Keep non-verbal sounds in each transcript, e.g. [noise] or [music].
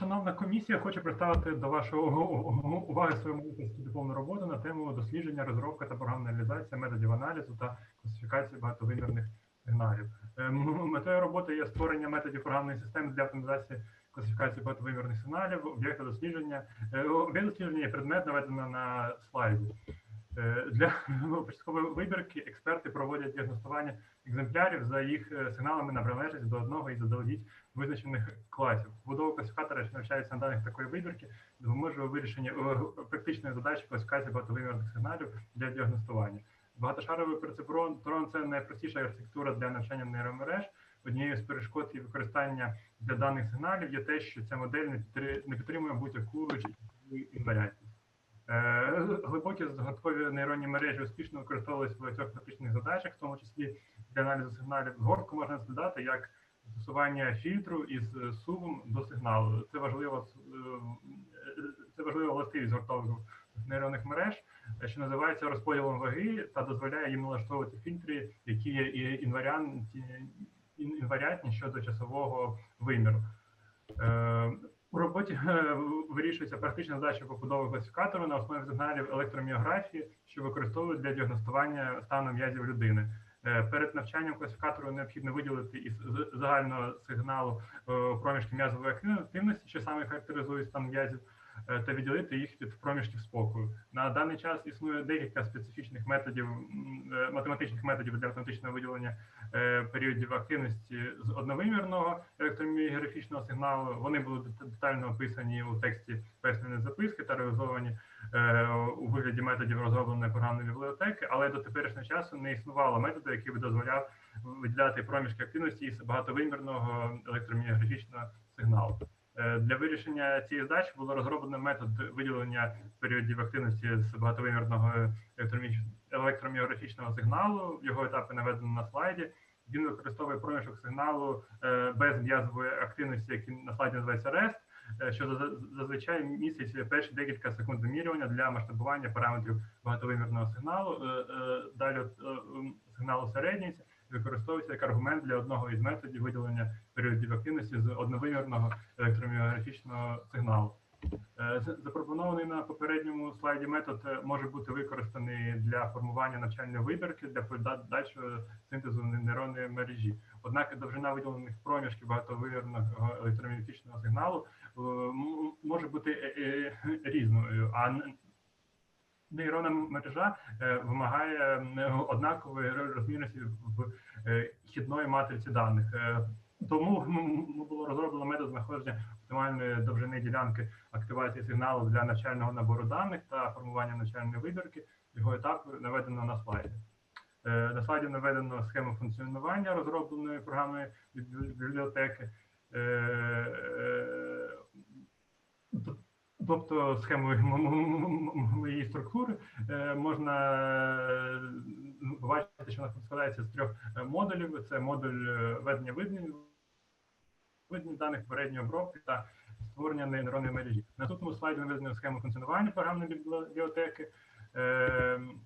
Шановна комісія, хочу представити до вашої уваги свою майстерську дипломну роботу на тему дослідження, розробка та програмна реалізація методів аналізу та класифікації багатовимірних сигналів. Е, Метою роботи є створення методів програмної системи для оптимізації класифікації багатовимірних сигналів, об'єкта дослідження. Е, Об'єкт дослідження є предмет наведено на слайді. Е, Для [laughs] початкової вибірки експерти проводять діагностування екземплярів за їх е, сигналами на приналежність до одного із заздалегідь визначених класів. Будова класифікатора, що навчається на даних такої вибірки, допоможе у вирішенні е, практичної задачі класифікації багатовимірних сигналів для діагностування. Багатошаровий перцепрон це найпростіша архітектура для навчання нейромереж. Однією з перешкод і використання для даних сигналів є те, що ця модель не підтримує будь-яку інваріантність. Е, Глибокі загадкові нейронні мережі успішно використовувалися в багатьох практичних задачах, в тому числі для аналізу сигналів. Згортку можна розглядати як застосування фільтру із е, сувом до сигналу. Це важливо е, це важлива властивість згортових нейронних мереж, що називається розподілом ваги та дозволяє їм налаштовувати фільтри, які є інваріантні щодо часового виміру. У роботі е, вирішується практична задача побудови класифікатору на основі сигналів електроміографії, що використовують для діагностування стану м'язів людини. Е, Перед навчанням класифікатору необхідно виділити із загального сигналу е, проміжки м'язової активності, що саме характеризують стан м'язів, та відділити їх від проміжків спокою. На даний час існує декілька специфічних методів е, математичних методів для автоматичного виділення е, періодів активності з одновимірного електроміографічного сигналу. Вони були детально описані у тексті поясненої записки та реалізовані е, у вигляді методів розробленої програмної бібліотеки, але до теперішнього часу не існувало методу, який би дозволяв виділяти проміжки активності із багатовимірного електроміографічного сигналу. Е, Для вирішення цієї задачі було розроблено метод виділення періодів активності з багатовимірного електроміографічного сигналу. Його етапи наведено на слайді. Він використовує проміжок сигналу е, без м'язової активності, який на слайді називається REST, е, що за- зазвичай містить перші декілька секунд вимірювання для масштабування параметрів багатовимірного сигналу. Далі сигналу середній використовується як аргумент для одного із методів виділення періодів активності з одновимірного електроміографічного сигналу. Е, Запропонований на попередньому слайді метод е, може бути використаний для формування навчальної вибірки для подальшого синтезу не- нейронної мережі. Однак довжина виділених проміжків багатовимірного електромагнетичного сигналу е, може бути різною, а нейронна мережа е, вимагає однакової розмірності в е, хідної матриці даних. Е, Тому було розроблено метод знаходження оптимальної довжини ділянки активації сигналу для навчального набору даних та формування навчальної вибірки. Його етап наведено на слайді. На слайді наведено схему функціонування розробленої програмної бібліотеки. Тобто схемою [laughs] моєї структури е, можна е, бачити, що вона складається з трьох е, модулів: це модуль ведення видних видних даних, передньої обробки та створення нейронної мережі. На наступному слайді наведено схему функціонування програмної бібліотеки.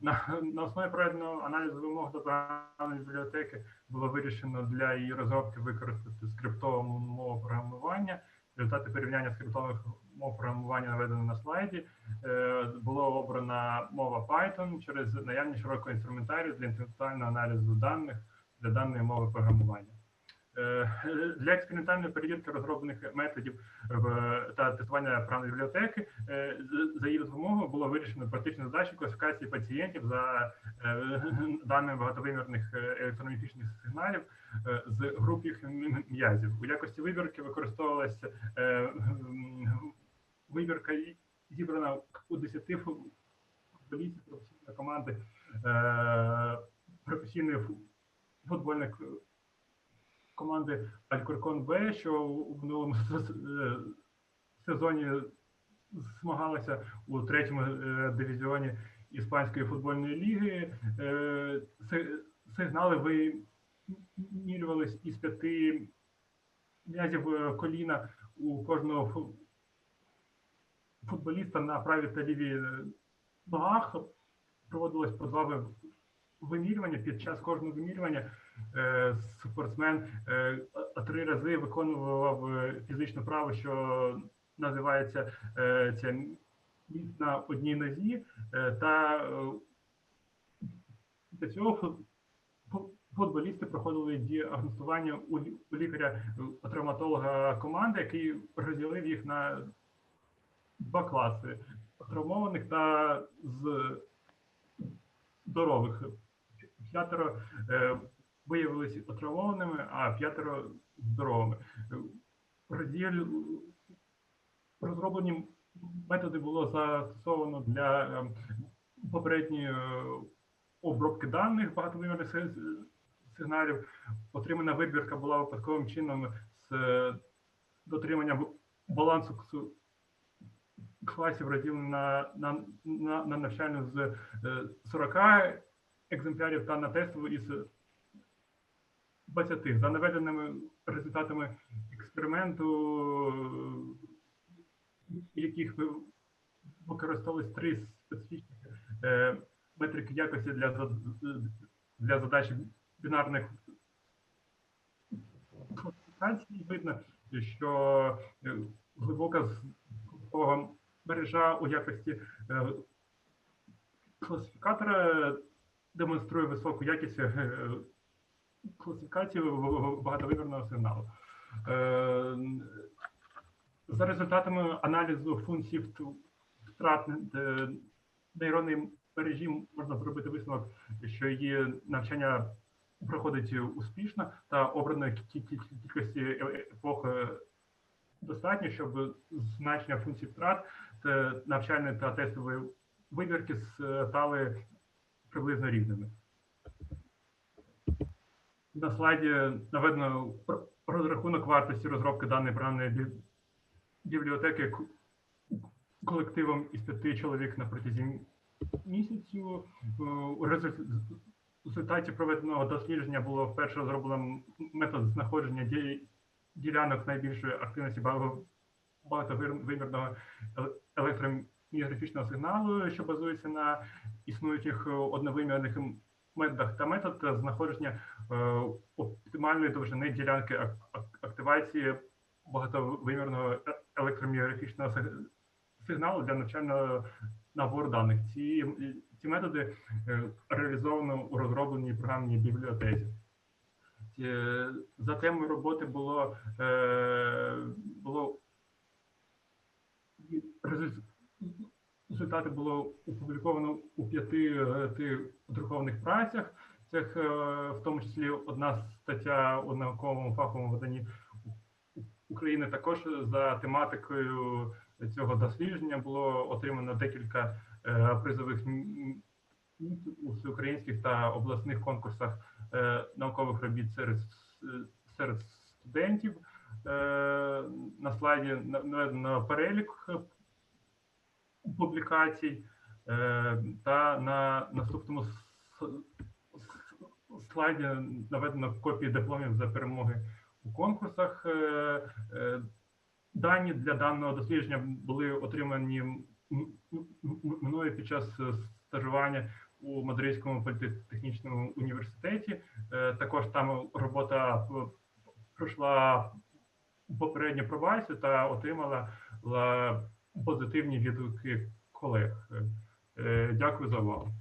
На, на основі проведеного аналізу вимог до програмної бібліотеки було вирішено для її розробки використати скриптову мову програмування. Результати порівняння скриптових мов програмування наведено на слайді. Е, Було обрана мова Python через наявність широкого інструментарію для інтелектуального аналізу даних для даної мови програмування. Е, Для експериментальної перевірки розроблених методів та тестування програмної бібліотеки е, за її допомогою було вирішено практичну задачу класифікації пацієнтів за е, даними багатовимірних е, електромагнітичних сигналів е, з груп їх м'язів. У якості вибірки використовувалася е, вибірка зібрана у 10 фу- футболістів професійної команди е, професійної фу- футбольної команди Алькоркон Б, що у минулому [laughs] е, сезоні змагалася у третьому е, дивізіоні Іспанської футбольної ліги. Е, си- Сигнали вимірювались із п'яти м'язів е, коліна у кожного фу- футболіста на правій та лівій е, ногах. Проводилось по два вимірювання. Під час кожного вимірювання е, спортсмен е, три рази виконував е, фізичну праву, що називається ця на одній нозі, та для цього футболісти проходили діагностування у лікаря-травматолога команди, який розділив їх на два класи травмованих та з здорових. П'ятеро е, виявилися отравованими, а п'ятеро здоровими. Розділ розроблені методи було застосовано для е, попередньої е, обробки даних багатовимірних сигналів. Отримана вибірка була випадковим чином з дотриманням балансу класів розділена на, на, на, на навчальну з е, 40 екземплярів та на тестову із 20. За наведеними результатами експерименту, е, яких ви- використовувались три специфічні е, метрики якості для, для задач бінарних класифікацій, видно, що е, глибока зв'язкова мережа у якості е, класифікатора демонструє високу якість е, класифікації багатовимірного сигналу. Е, За результатами аналізу функцій втрат нейронної мережі можна зробити висновок, що її навчання проходить успішно та обраної кі- кі- кі- кількості епох достатньо, щоб значення функцій втрат та навчальної та тестової вибірки стали приблизно рівними. На слайді наведено розрахунок вартості розробки даної програмної бібліотеки колективом із п'яти чоловік на протязі місяцю. Е, У результаті проведеного дослідження було вперше розроблено метод знаходження ділянок найбільшої активності багато- багатовимірного еле- електроміографічного сигналу, що базується на існуючих е, одновимірних методах та метод знаходження е, оптимальної довжини ділянки ак- ак- активації багатовимірного е- електроміографічного сигналу для навчального набору даних. Ці, ці методи е, реалізовано у розробленій програмній бібліотеці. Е, За темою роботи було, е, було результати було опубліковано у п'яти е, друкованих працях. Цих, е, в тому числі одна стаття у науковому фаховому виданні України також за тематикою цього дослідження було отримано декілька е, призових у всеукраїнських та обласних конкурсах е, наукових робіт серед, серед студентів. На слайді на- наведено перелік публікацій е, та на наступному слайді наведено копії дипломів за перемоги у конкурсах. Е, е, Дані для даного дослідження були отримані мною під час стажування у Мадридському політехнічному університеті. Також там робота пройшла попередню пробацію та отримала ла- позитивні відгуки колег. Е, Дякую за увагу.